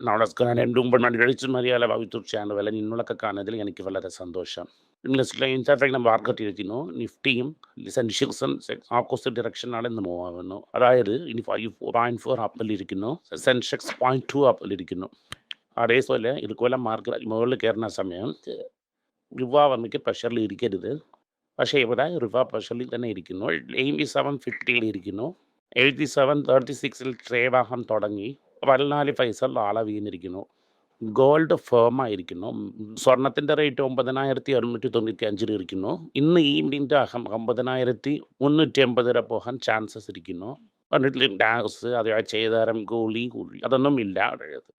നമസ്കാരം എന്റെ മുമ്പ് കഴിച്ചു മലയാള ഭവിതൃക്ഷയാണ് വില നിങ്ങളൊക്കെ കാണുന്നതിൽ എനിക്ക് വളരെ സന്തോഷം. ഇംഗ്ലീഷിലെ ഇന്റർഫെക്റ്റ് മാർക്കറ്റ് ഇരിക്കുന്നു. നിഫ്റ്റിയും ആക്കോസിറ്റ് ഓപ്പോസിറ്റ് ഡിറക്ഷനാണ് ഇന്ന് മൂവ് ആവുന്നു. അതായത് ഇനി ഫൈവ് പോയിന്റ് ഫോർ അപ്പിലിരിക്കുന്നു സെൻഷെക്സ് പോയിന്റ് ടു അപ്പിലിരിക്കുന്നു അതേപോലെ ഇതുപോലെ മാർക്കറ്റ് മുകളിൽ കയറുന്ന സമയം റിവ പ്രഷറിൽ ഇരിക്കരുത്. പക്ഷേ ഇവിടെ റിവ പ്രഷറിൽ തന്നെ ഇരിക്കുന്നു. എയ്റ്റി സെവൻ ഫിഫ്റ്റിയിൽ ഇരിക്കുന്നു. എയ്റ്റി സെവൻ തേർട്ടി സിക്സിൽ ട്രേവാഹം തുടങ്ങി. പതിനാല് പൈസ ആളെ വീണിരിക്കുന്നു ഗോൾഡ് ഫേമായിരിക്കുന്നു. സ്വർണത്തിന്റെ റേറ്റ് ഒമ്പതിനായിരത്തി അറുന്നൂറ്റി തൊണ്ണൂറ്റി അഞ്ചിൽ ഇരിക്കുന്നു. ഇന്ന് ഈ ഈവനിന്റെ അഹം ഒമ്പതിനായിരത്തി മുന്നൂറ്റി എൺപത് വരെ പോകാൻ ചാൻസസ് ഇരിക്കുന്നു. പറഞ്ഞിട്ടില്ല ടാക്സ് അത് ചെയ്താരം ഗോളി ഗുളി അതൊന്നും ഇല്ല അതായത്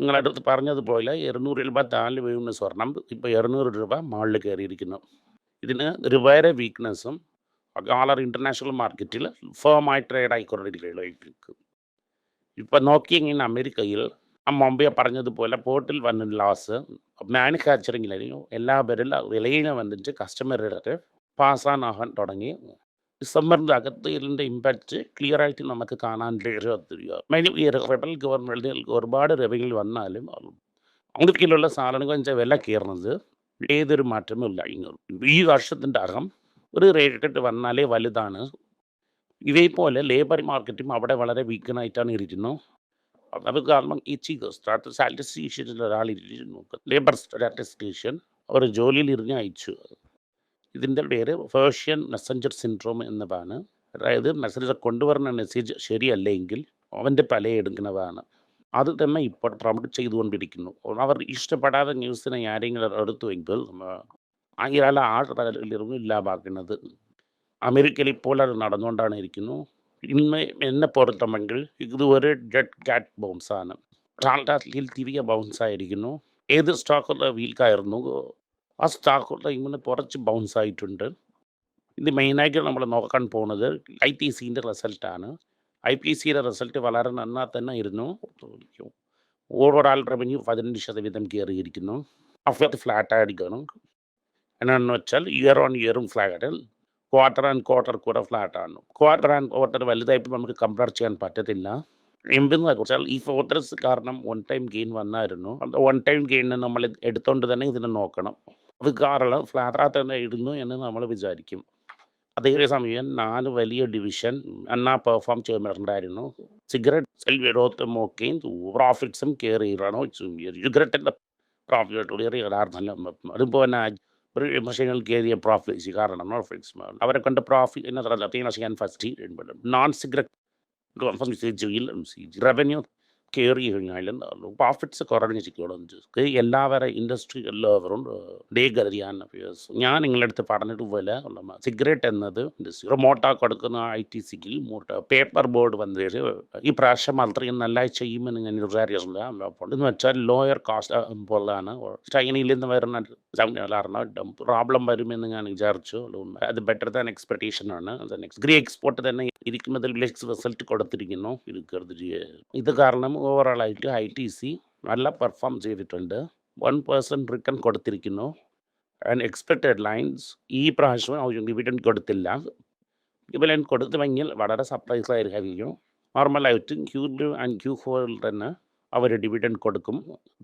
നിങ്ങളടുത്ത് പറഞ്ഞതുപോലെ ഇരുന്നൂറ് രൂപ താൽ വീഴുന്ന സ്വർണം ഇപ്പോൾ ഇരുന്നൂറ് രൂപ മുകളിൽ കയറിയിരിക്കുന്നു. ഇതിന് റിവയറെ വീക്ക്നെസ്സും ഡോളർ ഇന്റർനാഷണൽ മാർക്കറ്റിൽ ഫേമായി ട്രേഡ് ആയിക്കൊണ്ടിരിക്കുകയുള്ളൂ ഇപ്പം നോക്കിയെങ്കിൽ അമേരിക്കയിൽ ആ മുമ്പേ പറഞ്ഞതുപോലെ പോർട്ടിൽ വന്ന ലാസ് മാനുഫാക്ചറിങ്ങിലും എല്ലാവരും വിലയിൽ വന്നിട്ട് കസ്റ്റമറുടെ പാസ് ഓൺ ആകാൻ തുടങ്ങി. ഡിസംബറിന്റെ അകത്ത് ഇതിന്റെ ഇമ്പാക്റ്റ് ക്ലിയർ ആയിട്ട് നമുക്ക് കാണാൻ മെയിൻ ഈ ഫെഡറൽ ഗവൺമെന്റുകൾക്ക് ഒരുപാട് റവന്യൂ വന്നാലും അമേരിക്കയിലുള്ള സാധനങ്ങൾ വില കയറുന്നത് ഏതൊരു മാറ്റമില്ല ഈ വർഷത്തിന്റെ അകം ഒരു റേറ്റ് വന്നാലേ വലുതാണ്. ഇതേപോലെ ലേബർ മാർക്കറ്റും അവിടെ വളരെ വീക്കനായിട്ടാണ് ഇരിക്കുന്നു. അത് കാരണം ഈ ചീഫ് ഒരാൾ ഇരിക്കുന്നു. ലേബർ സ്റ്റാറ്റിസ്റ്റീഷ്യൻ അവർ ജോലിയിൽ ഇരുന്ന് അയച്ചു. ഇതിന്റെ പേര് ഫേഷ്യൻ മെസ്സഞ്ചർ സിൻഡ്രോം എന്നതാണ്. അതായത് മെസ്സേജ് കൊണ്ടുവരുന്ന മെസ്സേജ് ശരിയല്ലെങ്കിൽ അവന്റെ പല എടുക്കുന്നതാണ്. അത് തന്നെ ഇപ്പോൾ പ്രൊമോട്ട് ചെയ്തുകൊണ്ടിരിക്കുന്നു. അവർ ഇഷ്ടപ്പെടാതെ ന്യൂസിനെ ആരെങ്കിലും എടുത്തുവെങ്കിൽ അയാൾ ആ ഇല്ലാതാക്കുന്നത്. അമേരിക്കയിൽ ഇപ്പോൾ അത് നടന്നുകൊണ്ടാണ് ഇരിക്കുന്നു. ഇന്ന് എന്നെ പൊരുത്തമെങ്കിൽ ഇത് ഒരു ഡെഡ് കാറ്റ് ബൗൺസാണ് ടാൽഡാറ്റിൽ തിരികെ ബൗൺസ് ആയിരിക്കുന്നു. ഏത് സ്റ്റോക്കുള്ള വീക്കായിരുന്നു ആ സ്റ്റോക്കുള്ള ഇങ്ങനെ കുറച്ച് ബൗൺസ് ആയിട്ടുണ്ട്. ഇത് മെയിനായിട്ട് നമ്മൾ നോക്കാൻ പോകുന്നത് ഐ ടി സിന്റെ റിസൾട്ടാണ് ഐ പി സിയുടെ റിസൾട്ട് വളരെ നന്നായി തന്നെ ഇരുന്നു. ഓവറോൾ റവന്യൂ പതിനഞ്ച് ശതവീതം കയറിയിരിക്കുന്നു. അഫ്ലാറ്റ് ഫ്ലാറ്റ് ആയിരിക്കണം. എന്നാന്ന് വെച്ചാൽ ഇയർ ഓൺ ഇയറും ഫ്ലാറ്റ് ക്വാർട്ടർ ആൻഡ് ക്വാർട്ടർ കൂടെ ആണ്. ക്വാർട്ടർ ആൻഡ് ക്വാർട്ടർ വലുതായിട്ട് നമുക്ക് കമ്പയർ ചെയ്യാൻ പറ്റത്തില്ല. എന്തെന്ന് വെച്ചാൽ ഈ ഫോർട്രസ് കാരണം വൺ ടൈം ഗെയിൻ വന്നായിരുന്നു. അത് വൺ ടൈം ഗെയിൻ നമ്മൾ എടുത്തോണ്ട് തന്നെ ഇതിനെ നോക്കണം. അത് കാരണം ഫ്ലാറ്റായിട്ട് തന്നെ ഇടുന്നു എന്ന് നമ്മൾ വിചാരിക്കും. അതേസമയം നാല് വലിയ ഡിവിഷൻ എന്നാ പെർഫോം ചെയ്യുന്നുണ്ടായിരുന്നു സിഗരറ്റ് സെൽ വിരോധം ഒക്കെയും പ്രോഫിറ്റ്സും കയറിയിട്ടാണോ സിഗരറ്റിന്റെ പ്രോഫിറ്റ് കയറിയിടാറുന്നല്ല അതുപോലെ ഒരു വിമർശനങ്ങൾ കയറിയ പ്രോഫിറ്റ്സ് കാരണം പ്രോഫിറ്റ്സ് അവരെ കൊണ്ട് പ്രോഫിറ്റ് എന്ന ചെയ്യാൻ ഫസ്റ്റ് നോൺ സിഗരറ്റ് റവന്യൂ കയറി കഴിഞ്ഞാലും പ്രോഫിറ്റ്സ് കുറഞ്ഞിരിക്കണം എല്ലാവരും ഇൻഡസ്ട്രി എല്ലാവരും ഡേ കരുതിയാണ് ഞാൻ നിങ്ങളുടെ അടുത്ത് പറഞ്ഞിട്ട് പോലെ സിഗരറ്റ് എന്നത് ഇൻഡസ്ട്രി റിമോട്ടാ കൊടുക്കുന്ന ഐ ടി സിക്കിൽ പേപ്പർ ബോർഡ് വന്നിട്ട് ഈ പ്രാവശ്യം അത്രയും നല്ല ചെയ്യുമെന്ന് ഞാൻ വിചാരിച്ചില്ല എന്ന് വെച്ചാൽ ലോയർ കോസ്റ്റ് പോലാണ്. ചൈനയിൽ നിന്ന് വരുന്ന പ്രോബ്ലം വരുമെന്ന് ഞാൻ വിചാരിച്ചു. അത് ബെറ്റർ ദാൻ എക്സ്പെക്ടേഷൻ ആണ്. ഗ്രീ എക്സ്പോർട്ട് തന്നെ ഇരിക്കുന്നതിൽ റിസൾട്ട് കൊടുത്തിരിക്കുന്നു. ഇത് കാരണം ഓവറോളായിട്ട് ഐ ടി സി നല്ല പെർഫോം ചെയ്തിട്ടുണ്ട്. വൺ പേഴ്സന്റ് റിട്ടേൺ കൊടുത്തിരിക്കുന്നു. ആൻഡ് എക്സ്പെക്റ്റഡ് ലൈൻസ് ഈ പ്രാവശ്യം അവർ ഡിവിഡൻ കൊടുത്തില്ല. ഇവലൻ കൊടുത്തുവെങ്കിൽ വളരെ സർപ്രൈസ് ആയിരിക്കും. നോർമലായിട്ട് ക്യൂ ആൻഡ് ക്യൂ ഫോറിൽ തന്നെ അവർ ഡിവിഡന്റ് കൊടുക്കും.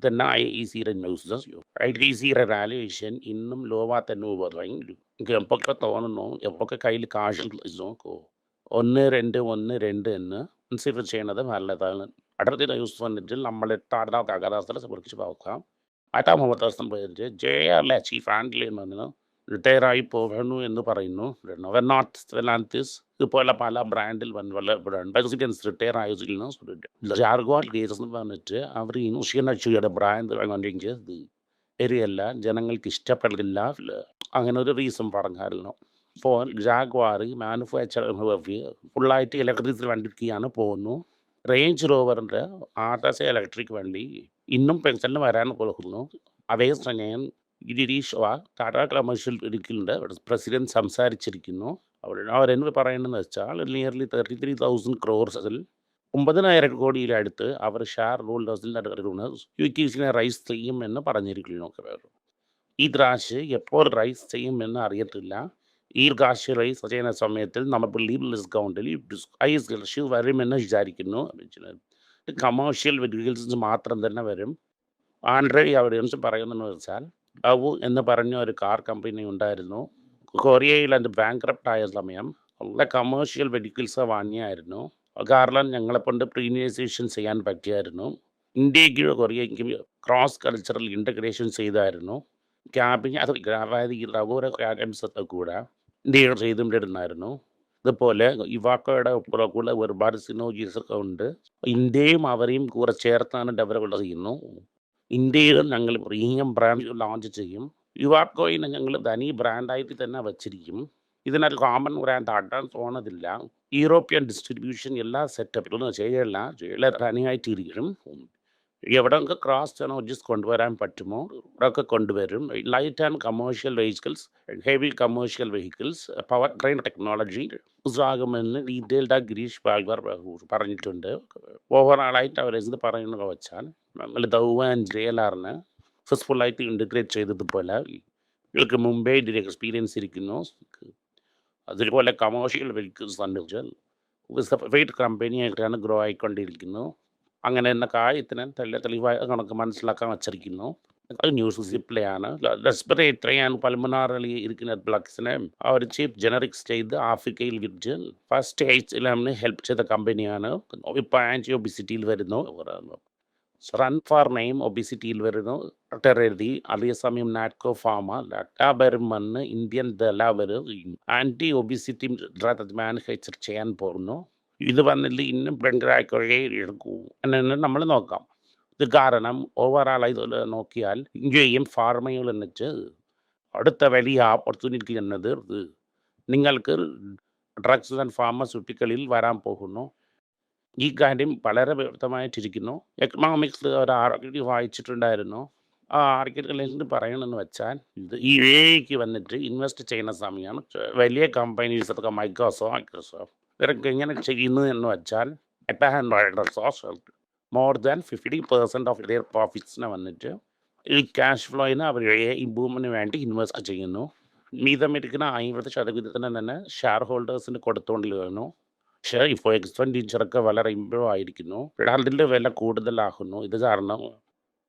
തന്നെ ഐ ഇ സിയുടെ ന്യൂസ് ഐ ടി സിയുടെ വാല്യുവേഷൻ ഇന്നും ലോവാ തന്നെ പറയും എനിക്ക് എപ്പോഴൊക്കെ തോന്നുന്നു? എപ്പോഴൊക്കെ കയ്യിൽ കാശ് നോക്കൂ ഒന്ന് രണ്ട് ഒന്ന് രണ്ട് എന്ന് കൺസിഡർ ചെയ്യണത് നല്ലതാണ്. അടുത്ത నుంచి വന്നിട്ട് നമ്മൾ എട്ടാം അഗാധാസ്ഥല കുറിച്ച് നോക്കാം മുഹമ്മദ് ദിവസം പേര് ജെ അല്ലെ ചീഫ് ഹാൻഡിൽ ചെയ്യുന്നതിന് റിട്ടയർ ആയി പോകണു എന്ന് പറയുന്നു. നോട്ട് വെലാന്തിസ് ഇതുപോലെ പല ബ്രാൻഡിൽ പ്രസിഡൻസ് റിട്ടയർ ആയതിൽ ജാർഗോൾ കേസ് എന്ന് പറഞ്ഞിട്ട് അവർ ഇൻഷുറൻസ് ബ്രാൻഡ് വാങ്ങിച്ച് ശരിയല്ല ജനങ്ങൾക്ക് ഇഷ്ടപ്പെടില്ല അങ്ങനെ ഒരു റീസൺ പറഞ്ഞായിരുന്നു. ഇപ്പോൾ ജാഗ്വാർ മാനുഫാക്ചർ ഫുള്ളായിട്ട് ഇലക്ട്രിസിറ്റി വണ്ടിക്കാണ് പോകുന്നു റേഞ്ച് റോവറിന്റെ ആർട്ടസ് ഇലക്ട്രിക് വണ്ടി ഇന്നും പെൻഷനിൽ വരാൻ കൊടുക്കുന്നു അതേസമയം ഗിരീഷ് വാ ടാറ്റ കമേഴ്ഷ്യൽ ഇരിക്കുന്നുണ്ട്. പ്രസിഡന്റ് സംസാരിച്ചിരിക്കുന്നു. അവർ അവരെന്ന് പറയണമെന്ന് വെച്ചാൽ നിയർലി തേർട്ടി ത്രീ തൗസൻഡ് ക്രോർസിൽ ഒമ്പതിനായിരം കോടിയിലടുത്ത് അവർ ഷെയർ ഹോൾഡേഴ്സിന്റെ നടക്കുന്ന യു കെ സിനെ റൈസ് ചെയ്യുമെന്ന് പറഞ്ഞിരിക്കുന്നു. ഈ ദ്രാശ് എപ്പോൾ റൈസ് ചെയ്യുമെന്ന് അറിയത്തില്ല. ഈ സജയന സമയത്തിൽ നമുക്ക് ലീവ് ഡിസ്കൗണ്ടിൽ ഐസ് ഇഷ്യൂ വരുമെന്ന് വിചാരിക്കുന്നു കമേഴ്ഷ്യൽ വെഹിക്കിൾസ് മാത്രം തന്നെ വരും ആൻഡ്രോയി എവിഡൻസ് പറയുന്നതെന്ന് വെച്ചാൽ അവു എന്ന് പറഞ്ഞ ഒരു കാർ കമ്പനി ഉണ്ടായിരുന്നു കൊറിയയിൽ അത് ബാങ്ക്രപ്റ്റ് ആയ സമയം ഉള്ള കമേഴ്ഷ്യൽ വെഹിക്കിൾസ് വാങ്ങിയായിരുന്നു കാരണം ഞങ്ങളെ കൊണ്ട് പ്രീമിയസേഷൻ ചെയ്യാൻ പറ്റിയായിരുന്നു ഇന്ത്യയ്ക്കും കൊറിയയ്ക്കും ക്രോസ് കൾച്ചറൽ ഇന്റഗ്രേഷൻ ചെയ്തായിരുന്നു ക്യാബിന് അത് അതായത് ഈ റഗോര ക്യാബിൻസത്തെ കൂടെ ഇന്ത്യയിൽ ചെയ്തുകൊണ്ടിരുന്നായിരുന്നു. ഇതുപോലെ ഇവാക്കോയുടെ കൂടെ ഒരുപാട് സിനോജീസ് ഒക്കെ ഉണ്ട്. ഇന്ത്യയും അവരെയും കൂടെ ചേർത്താണ് ഡെവലപ്പ് ചെയ്യുന്നു. ഇന്ത്യയിൽ ഞങ്ങൾ പ്രീമിയം ബ്രാൻഡ് ലോഞ്ച് ചെയ്യും. യുവാക്കോയിനെ ഞങ്ങൾ തനി ബ്രാൻഡായിട്ട് തന്നെ വച്ചിരിക്കും. ഇതിനൊരു കോമൺ ബ്രാൻഡ് ആട്ടാൻ തോന്നതില്ല യൂറോപ്യൻ ഡിസ്ട്രിബ്യൂഷൻ എല്ലാ സെറ്റപ്പിലും ചെയ്യല ചെയ്യല തനിയായിട്ടിരിക്കും എവിടെയൊക്കെ ക്രോസ് ടെക്നോളജീസ് കൊണ്ടുവരാൻ പറ്റുമോ അവിടെയൊക്കെ കൊണ്ടുവരും. Light and commercial vehicles heavy commercial vehicles power train technology ഉസാകുമെന്ന് ഡീറ്റെയിൽഡായി ഗിരീഷ് ബാൽവർ പറഞ്ഞിട്ടുണ്ട്. ഓവറോളായിട്ട് അവർ ഇത് പറയുന്നത് വെച്ചാൽ നമ്മൾ ദൗവ ആൻഡ് ജെ എൽ ആറിന് സക്സസ്ഫുള്ളായിട്ട് ഇന്റഗ്രേറ്റ് ചെയ്തതുപോലെ ഇവർക്ക് മുമ്പേ ഇതിൽ എക്സ്പീരിയൻസ് ഇരിക്കുന്നു. അതുപോലെ കമേഴ്ഷ്യൽ വെഹിക്കിൾസ് കണ്ടുവച്ചാൽ കമ്പനി കമ്പനിയായിട്ടാണ് ഗ്രോ ആയിക്കൊണ്ടിരിക്കുന്നു. അങ്ങനെ തന്നെ കാര്യത്തിന് തെളിയ തെളിവായ കണക്ക് മനസ്സിലാക്കാൻ വച്ചിരിക്കുന്നു. ന്യൂസ് സിപ്ലയാണ്. റെസ്പിറേറ്ററി ആൻഡ് പൽമനാറിൽ ഇരിക്കുന്ന ബ്ലക്സിനെ അവർ ചീഫ് ജനറിക്സ് ചെയ്ത് ആഫ്രിക്കയിൽ വിറ്റ് ഫസ്റ്റ് ഏജിലാണ് ഹെൽപ്പ് ചെയ്ത കമ്പനിയാണ്. ഇപ്പോൾ ആന്റി ഒബിസിറ്റിയിൽ വരുന്നു. റൺ ഫോർ നെയിം ഒബിസിറ്റിയിൽ വരുന്നു. എഴുതി. അതേസമയം നാറ്റ്കോ ഫാമ ലാക്ടാബരും വന്ന് ഇന്ത്യൻ ദലാവർ ആന്റി ഒബിസിറ്റി ഡ്രഗ് മാനുഫാക്ചർ ചെയ്യാൻ പോകുന്നു ഇത് വന്നില്ല ഇന്നും ഭയങ്കരമായി എടുക്കൂ. എന്നു നമ്മൾ നോക്കാം. ഇത് കാരണം ഓവറാളായി നോക്കിയാൽ ഇന്ത്യയും ഫാർമയിൽ എന്നിട്ട് അടുത്ത വലിയ ഓപ്പർച്യൂണിറ്റി എന്നത് നിങ്ങൾക്ക് ഡ്രഗ്സ് ആൻഡ് ഫാർമസ്യൂട്ടിക്കലിൽ വരാൻ പോകുന്നു. ഈ കാര്യം വളരെ വ്യക്തമായിട്ടിരിക്കുന്നു. എക്കണോമിക്സ് ഒരു ആർക്കിറ്റ് വായിച്ചിട്ടുണ്ടായിരുന്നു. ആ ആർക്കിറ്റ് പറയണമെന്ന് വെച്ചാൽ ഇത് ഈ എക്ക് വന്നിട്ട് ഇൻവെസ്റ്റ് ചെയ്യുന്ന സമയമാണ് വലിയ കമ്പനീസ് മൈക്രോസോഫ്റ്റ് മൈക്രോസോഫ്റ്റ് ഇവരൊക്കെ ഇങ്ങനെ ചെയ്യുന്നു എന്ന് വെച്ചാൽ Microsoft more than fifty percent of ഇതേ പ്രോഫിറ്റ്സിനെ വന്നിട്ട് ഈ ക്യാഷ് ഫ്ലോയിന് അവർ ബൂമിന് വേണ്ടി ഇൻവെസ്റ്റ് ചെയ്യുന്നു മീതമിരിക്കുന്ന അമ്പത് ശതമാനത്തിന് തന്നെ ഷെയർ ഹോൾഡേഴ്സിന് കൊടുത്തുകൊണ്ടിരുന്നു പക്ഷേ ഇപ്പോൾ എക്സ്പെൻഡിച്ചറൊക്കെ വളരെ ഇമ്പ്രൂവ് ആയിരിക്കുന്നു അതിന്റെ വില കൂടുതലാകുന്നു ഇത് കാരണം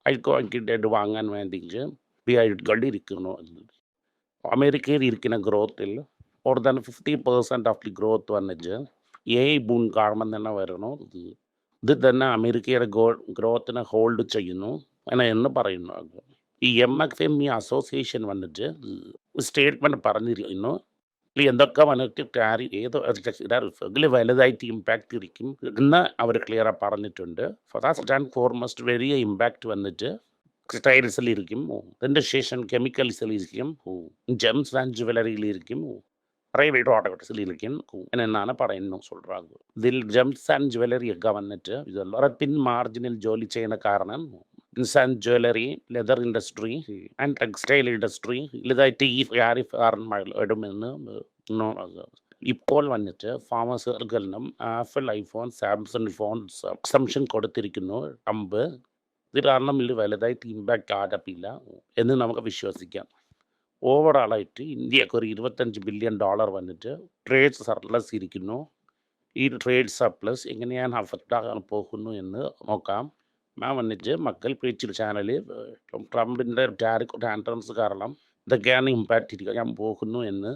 ഐക്കോക്കിന്റെ വാങ്ങാൻ വേണ്ടിയിട്ട് ഇരിക്കുന്നു അമേരിക്കയിൽ ഇരിക്കുന്ന ഗ്രോത്തിൽ more than fifty percent of the growth വന്നിട്ട് എ ബൂൺ കാരണം തന്നെ വരണു. ഇത് തന്നെ അമേരിക്കയുടെ ഗോ ഗ്രോത്തിനെ ഹോൾഡ് ചെയ്യുന്നു. എന്ന പറയുന്നു. ഈ M F M E association വന്നിട്ട് സ്റ്റേറ്റ്മെന്റ് പറഞ്ഞിരിക്കുന്നു. ഇല്ല എന്തൊക്കെ വന്നിട്ട് ടാരി ഏതോ ഇതിൽ വലുതായിട്ട് ഇമ്പാക്റ്റ് ഇരിക്കും എന്ന് അവർ ക്ലിയറായി പറഞ്ഞിട്ടുണ്ട്. ഫസ്റ്റ് ആൻഡ് ഫോർമോസ്റ്റ് വലിയ ഇമ്പാക്റ്റ് വന്നിട്ട് ടെക്സ്റ്റൈൽസിലിരിക്കും അതിന്റെ ശേഷം കെമിക്കൽസിലിരിക്കും ജെംസ് ആൻഡ് ജുവലറിയിലിരിക്കും പ്രൈവേറ്റ് ഓട്ടോസിലിരിക്കും എന്നാണ് പറയുന്നു சொல்கிறாங்க ഇതിൽ ജെംസ് ആൻഡ് ജുവലറി ഒക്കെ വന്നിട്ട് ഇതെല്ലാം പിൻ മാർജിനിൽ ജോലി ചെയ്യുന്ന കാരണം and jewellery leather industry and textile industry ഇതായിട്ട് ഈ ടാരിഫ് കാരണം ഇടുമെന്ന് ഇപ്പോൾ വന്നിട്ട് ഫാമസുകൾക്കെല്ലാം Apple iPhone Samsung phone exemption കൊടുത്തിരിക്കുന്നു ട്രംപ് ഇത് കാരണം ഇതിൽ വലുതായിട്ട് ഇമ്പാക്റ്റ് ആകത്തില്ല എന്ന് നമുക്ക് വിശ്വസിക്കാം ഓവറോളായിട്ട് ഇന്ത്യയ്ക്ക് ഒരു ഇരുപത്തഞ്ച് ബില്യൺ ഡോളർ വന്നിട്ട് ട്രേഡ് സർപ്ലസ് ഇരിക്കുന്നു. ഈ ട്രേഡ് സർപ്ലസ് എങ്ങനെയാണ് അഫക്റ്റ് ആകാൻ പോകുന്നു എന്ന് നോക്കാം. ഞാൻ വന്നിട്ട് മക്കൾ പേച്ചിൽ ചാനൽ ട്രംപിന്റെ ടാരിക് ടാൻട്രംസ് കാരണം ഇതൊക്കെയാണ് ഇമ്പാക്റ്റ് ഇരിക്കാൻ പോകുന്നു എന്ന്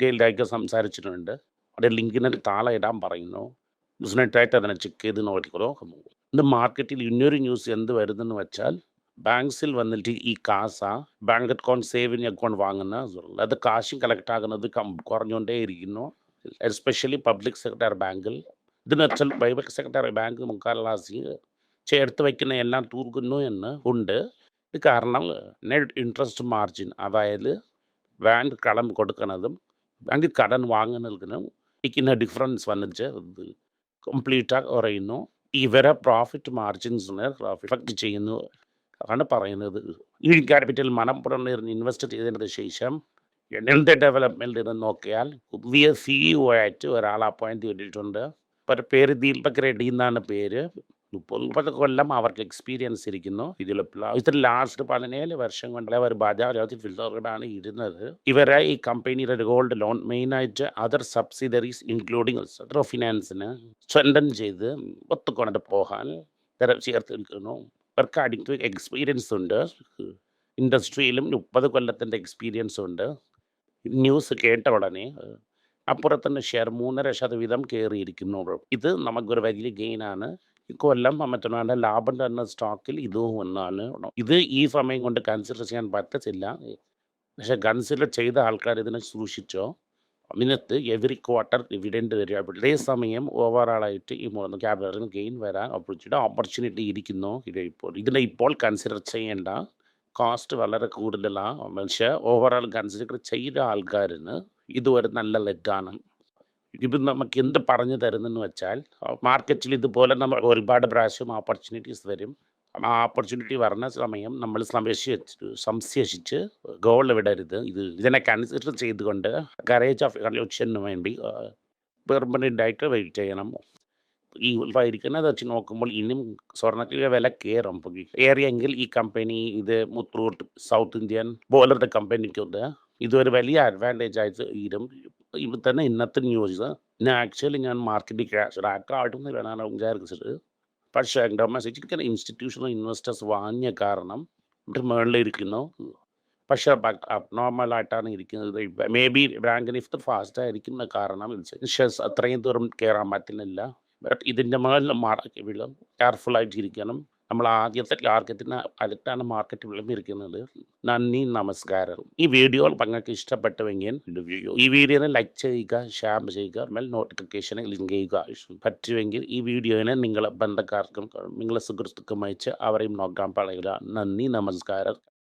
ഗെയിൽഡായിക്ക് സംസാരിച്ചിട്ടുണ്ട്. അവിടെ ലിങ്കിന് താളെ ഇടാൻ പറയുന്നു. ബിസിനസ്സായിട്ട് അതിനെ ചെക്ക് ചെയ്ത് നോക്കിക്കോ ഇത് മാർക്കറ്റിൽ ഇന്നൊരു ന്യൂസ് എന്ത് വരുന്നെന്ന് വെച്ചാൽ ബാങ്ക്സിൽ വന്നിട്ട് ഈ CASA bank account saving account വാങ്ങുന്ന അത് കാശും കളക്ട് ആകുന്നത് കം കുറഞ്ഞുകൊണ്ടേ ഇരിക്കുന്നു എസ്പെഷ്യലി പബ്ലിക് സെക്ടർ ബാങ്കിൽ. ഇതിന് വെച്ചാൽ പ്രൈവറ്റ് സെക്ടർ ബാങ്ക് മുക്കാലാസി ചേർത്ത് വയ്ക്കുന്ന എല്ലാം തൂർക്കുന്നു എന്ന് ഉണ്ട്. കാരണം നെറ്റ് ഇൻട്രസ്റ്റ് മാർജിൻ അതായത് ബാങ്ക് കടം കൊടുക്കുന്നതും ബാങ്കിൽ കടൻ വാങ്ങുന്നതിനും ഇരിക്കുന്ന ഡിഫറൻസ് വന്നിട്ട് കംപ്ലീറ്റാ കുറയുന്നു. ഇവരെ പ്രോഫിറ്റ് മാർജിൻസിനെ ഇഫക്റ്റ് ചെയ്യുന്നു. ആണ് പറയുന്നത്. ഈ ക്യാപിറ്റൽ മനപ്പുറം ഇൻവെസ്റ്റ് ചെയ്തതിന് ശേഷം എന്ത് ഡെവലപ്മെന്റ് എന്ന് നോക്കിയാൽ പുതിയ സിഇഒ ആയിട്ട് ഒരാൾ അപ്പോയിന്റ് ചെയ്തിട്ടുണ്ട്. അവരുടെ പേര് ദീപക് റെഡ്ഡി എന്നാണ് പേര്. മുപ്പത് കൊല്ലം അവർക്ക് എക്സ്പീരിയൻസ് ഇരിക്കുന്നു. ഇതിൽ ഇതിൽ ലാസ്റ്റ് പതിനേഴ് വർഷം കൊണ്ടേ അവർ ബജാജ് ഫിൽറ്ററാണ് ഇരുന്നത്. ഇവരെ ഈ കമ്പനിയുടെ ഗോൾഡ് ലോൺ മെയിനായിട്ട് അതർ സബ്സിഡറീസ് ഇൻക്ലൂഡിങ് ഫിനാൻസിന് സ്വന്തം ചെയ്ത് ഒത്തുകൊണ്ട് പോകാൻ ചേർത്ത് ചേർത്തിരിക്കുന്നു ഇവർക്ക് അഡിക്റ്റ് എക്സ്പീരിയൻസ് ഉണ്ട്. ഇൻഡസ്ട്രിയിലും മുപ്പത് കൊല്ലത്തിന്റെ എക്സ്പീരിയൻസ് ഉണ്ട്. ന്യൂസ് കേട്ട ഉടനെ അപ്പുറത്തന്നെ ഷെയർ മൂന്നര ശതവീതം കയറിയിരിക്കുന്നു. ഇത് നമുക്കൊരു വലിയ ഗെയിനാണ് ഈ കൊല്ലം മറ്റൊന്നാണ്ട് ലാഭം തന്ന സ്റ്റോക്കിൽ ഇതും ഒന്നാണ്. ഇത് ഈ സമയം കൊണ്ട് കൺസിഡർ ചെയ്യാൻ പറ്റത്തില്ല. പക്ഷെ കൺസിഡർ ചെയ്ത ആൾക്കാർ ഇതിനെ സൂക്ഷിച്ചോ? അതിനകത്ത് എവറി ക്വാർട്ടർ ഡിവിഡൻഡ് തരിക. അതേ സമയം ഓവറാളായിട്ട് ഈ മൂന്ന് ക്യാപിറ്റൽ ഗെയിൻ വരാൻ ഓപ്പർച്യൂണിറ്റി ഓപ്പർച്യൂണിറ്റി ഇരിക്കുന്നു. ഇത് ഇപ്പോൾ ഇതിനെ ഇപ്പോൾ കൺസിഡർ ചെയ്യേണ്ട കോസ്റ്റ് വളരെ കൂടുതലാണ് പക്ഷേ ഓവറാൾ കൺസിഡർ ചെയ്ത ആൾക്കാരിന് ഇത് ഒരു നല്ല ലെറ്റാണ്. ഇപ്പം നമുക്ക് എന്ത് പറഞ്ഞു തരുന്നെന്ന് വെച്ചാൽ മാർക്കറ്റിൽ ഇതുപോലെ നമ്മൾ ഒരുപാട് പ്രാവശ്യം ഓപ്പർച്യൂണിറ്റീസ് വരും. ആ ഓപ്പർച്യൂണിറ്റി വരുന്ന സമയം നമ്മൾ സംശയിച്ച് സംശയിച്ച് ഗോൾ വിടരുത്. ഇത് ഇതിനെ കൺസിഡർ ചെയ്തുകൊണ്ട് കറേജ് ഓഫ് കൺവെക്ഷന് വേണ്ടി പെർമനന്റ് ആയിട്ട് വെയിറ്റ് ചെയ്യണം. ഈ ഇരിക്കുന്നത് വെച്ച് നോക്കുമ്പോൾ ഇനിയും സ്വർണത്തിന്റെ വില കയറും. ഏറിയെങ്കിൽ ഈ കമ്പനി ഇത് മുത്തൂട്ട് സൗത്ത് ഇന്ത്യൻ പോലത്തെ കമ്പനിക്കുണ്ട് ഇതൊരു വലിയ അഡ്വാന്റേജ് ആയിട്ട് ഇരും ഇപ്പം തന്നെ ഇന്നത്തെ ന്യൂസ് ഞാൻ ആക്ച്വലി ഞാൻ മാർക്കറ്റിൽ ക്യാഷ് ആക്കാട്ടും വേണമെന്ന് വിചാരിച്ചത് പക്ഷേ ഡൊമസ്റ്റിക് ഇൻസ്റ്റിറ്റ്യൂഷണൽ ഇൻവെസ്റ്റേഴ്സ് വാങ്ങിയ കാരണം മുകളിലിരിക്കുന്നു പക്ഷേ അബ്നോർമലായിട്ടാണ് ഇരിക്കുന്നത്. Maybe bank NEFT fast ആയിരിക്കുന്ന കാരണം ഷെയർസ് അത്രയും ദൂരം കയറാൻ പറ്റുന്നില്ല. ബട്ട് ഇതിന്റെ മുകളിൽ മാർക്ക് വീഴും കെയർഫുൾ ഇരിക്കണം നമ്മൾ ആദ്യത്തെ ടാർഗറ്റിന് അടുത്താണ് മാർക്കറ്റ് വിളമ്പിരിക്കുന്നത് നന്ദി നമസ്കാരം. ഈ വീഡിയോ പങ്ങൾക്ക് ഇഷ്ടപ്പെട്ടുവെങ്കിൽ വീഡിയോ ഈ വീഡിയോനെ ലൈക്ക് ചെയ്യുക ഷെയർ ചെയ്യുക മേൽ നോട്ടിഫിക്കേഷൻ ലിങ്ക് ചെയ്യുക. പറ്റുമെങ്കിൽ ഈ വീഡിയോനെ നിങ്ങളെ ബന്ധക്കാർക്കും നിങ്ങളെ സുഹൃത്തുക്കും അയച്ച് അവരെയും നോക്കാൻ പറയുക. നന്ദി നമസ്കാരം.